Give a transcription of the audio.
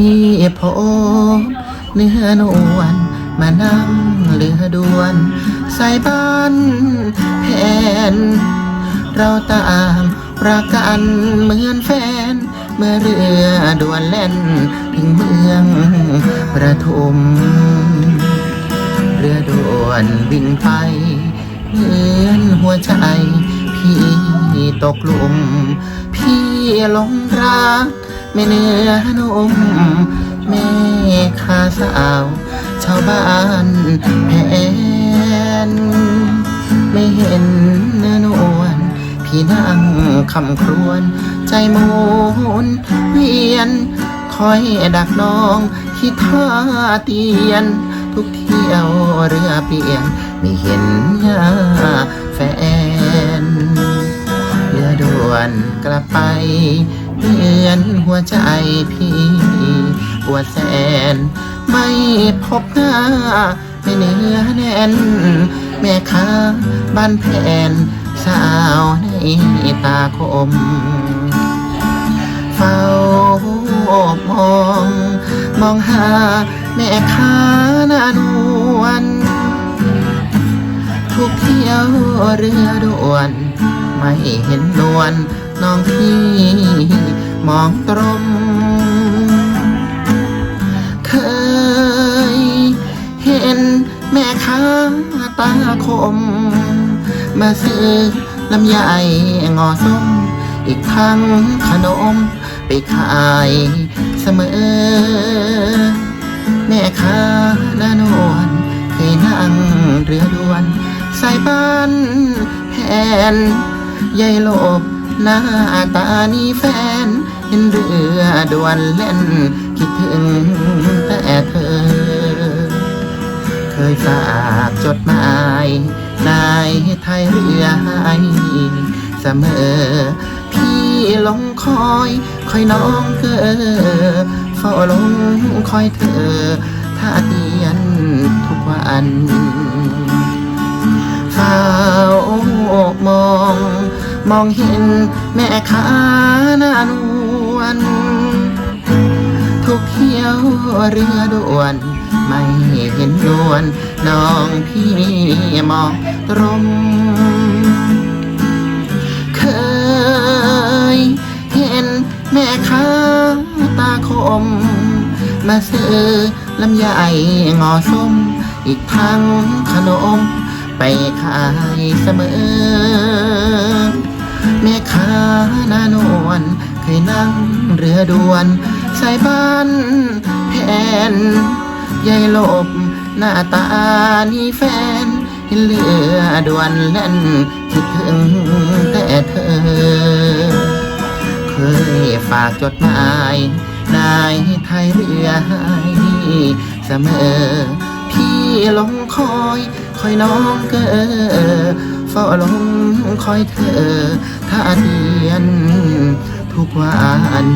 พี่พบเนื้อนวลมานั่งเรือด่วน ใสายบ้านแผน เราต่างรักกันเหมือนแฟน เมื่อเรือด่วนแล่นถึงเมืองประทุม เรือด่วนวิ่งไปเหมือนหัวใจ พี่ตกหลุม พี่หลงรัก แม่เนื้อนมแม่ข้าสาวชาวบ้านแผนไม่เห็นเนื้อนวลพี่นั่งคำครวญใจมุนเวียน คอยดักน้องที่ท่าเตียน ทุกเที่ยวเรือเปลี่ยน ไม่เห็นหน้าแฟนเรือด่วนกลับไป เหมือนหัวใจพี่ปวดแสน ไม่พบหน้า ไม่เนื้อแน่น แม่ค้าบ้านแผนสาวในตาคม เฝ้ามอง มองหาแม่ค้าหน้านวลทุกเที่ยวเรือด่วน ไม่เห็นนวล น้องพี่มองตรงเคยเห็นแม่ค้าตาคม มาซื้อลำไยงอส้ม อีกทั้งขนมไปขายเสมอ แม่ค้าหน้านวลเคยนั่งเรือด่วน สายบ้านแผนยายโลบ หน้าตานี่แฟนเห็นเรือด่วนเล่น คิดถึงแต่เธอ เคยฝากจดหมายนายไทยเรือให้เสมอ พี่หลงคอย คอยน้องเกอเฝ้าหลงคอยเธอท่าเตียนทุกวัน มองเห็นแม่ค้าหน้านวลทุกเที่ยวเรือด่วน ไม่เห็นนวลน้องพี่มองตรงเคยเห็นแม่ค้าตาคม มาซื้อลำไยงอส้ม อีกทั้งขนม ไปขายเสมอ แม่ค้าหนานวลเคยนั่งเรือด่วน สายบ้านแผนยายหลบหน้าตานี่แฟนเห็นเรือด่วนเล่นคิดถึงแต่เธอ เคยฝากจดหมายนายไทยเรือให้เสมอ พี่ลงคอย คอยน้องเกอ ฝ้าหลงคอยเธอท่าเดียนทุกวัน